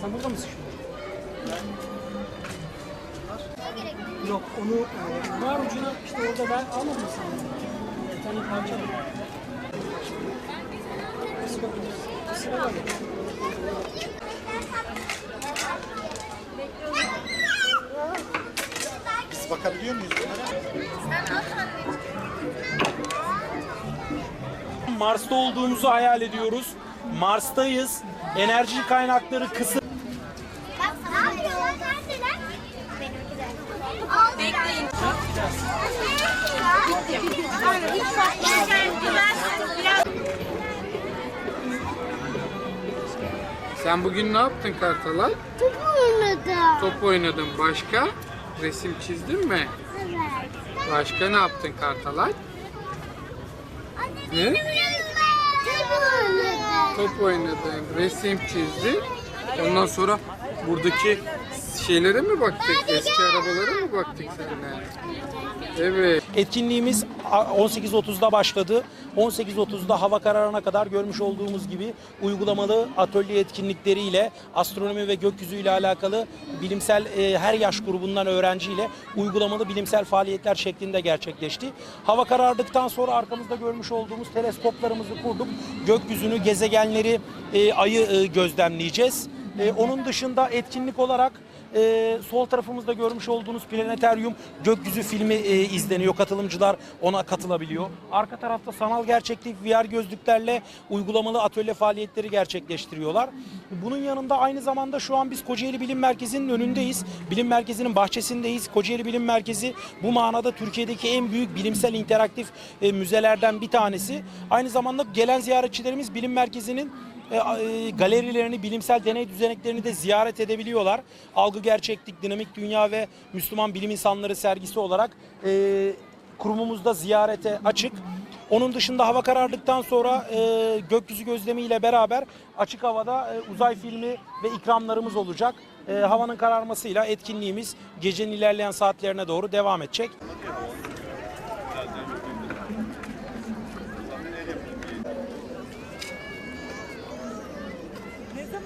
Sen burada mısın şimdi? Yok onu e, var ucuna işte orada ben almadım sana. Bir tane parça var. Sıra var. Sıra var. Biz bakabiliyor muyuz bunlara? Mars'ta olduğumuzu hayal ediyoruz. Mars'tayız. Enerji kaynakları kısıt. Bak ne yapıyorlar? Neredeler? Benimki de. Bekleyin. Sen bugün ne yaptın Kartalay? Top oynadım. Top oynadın. Başka? Resim çizdin mi? Evet. Başka ne yaptın Kartalay? Ne? Top oynadın, resim çizdin. Ondan sonra buradaki şeylere mi baktık? Eski arabalara mı baktık seninle? Evet. Etkinliğimiz 18.30'da başladı. 18.30'da hava kararına kadar görmüş olduğumuz gibi uygulamalı atölye etkinlikleriyle astronomi ve gökyüzü ile alakalı bilimsel e, her yaş grubundan öğrenciyle uygulamalı bilimsel faaliyetler şeklinde gerçekleşti. Hava karardıktan sonra arkamızda görmüş olduğumuz teleskoplarımızı kurduk. Gökyüzünü, gezegenleri, e, ayı e, gözlemleyeceğiz. E, onun dışında etkinlik olarak e, sol tarafımızda görmüş olduğunuz Planetaryum gökyüzü filmi e, izleniyor. Katılımcılar ona katılabiliyor. Arka tarafta sanal gerçeklik VR gözlüklerle uygulamalı atölye faaliyetleri gerçekleştiriyorlar. Bunun yanında aynı zamanda şu an biz Kocaeli Bilim Merkezi'nin önündeyiz. Bilim Merkezi'nin bahçesindeyiz. Kocaeli Bilim Merkezi bu manada Türkiye'deki en büyük bilimsel interaktif e, müzelerden bir tanesi. Aynı zamanda gelen ziyaretçilerimiz Bilim Merkezi'nin e, e, galerilerini, bilimsel deney düzeneklerini de ziyaret edebiliyorlar. Algı Gerçeklik, Dinamik Dünya ve Müslüman Bilim İnsanları sergisi olarak e, kurumumuzda ziyarete açık. Onun dışında hava karardıktan sonra e, gökyüzü gözlemi ile beraber açık havada e, uzay filmi ve ikramlarımız olacak. E, havanın kararmasıyla etkinliğimiz gecenin ilerleyen saatlerine doğru devam edecek.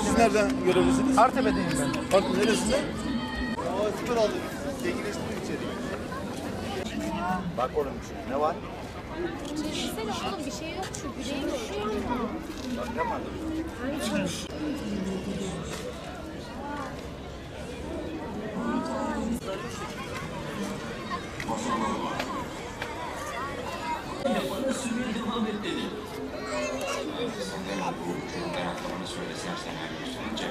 Siz nereden görevlisiniz? Artepe'deyim ben. Bak neresinde? Aa süper oldu. Zenginleştirdik içeriği. Bak oğlum ne var? Çevirsene oğlum bir şey yok çünkü değil mi? Bak ne var? sürmeye devam et dedi. Senden bu meraklarını söylesen sen her gün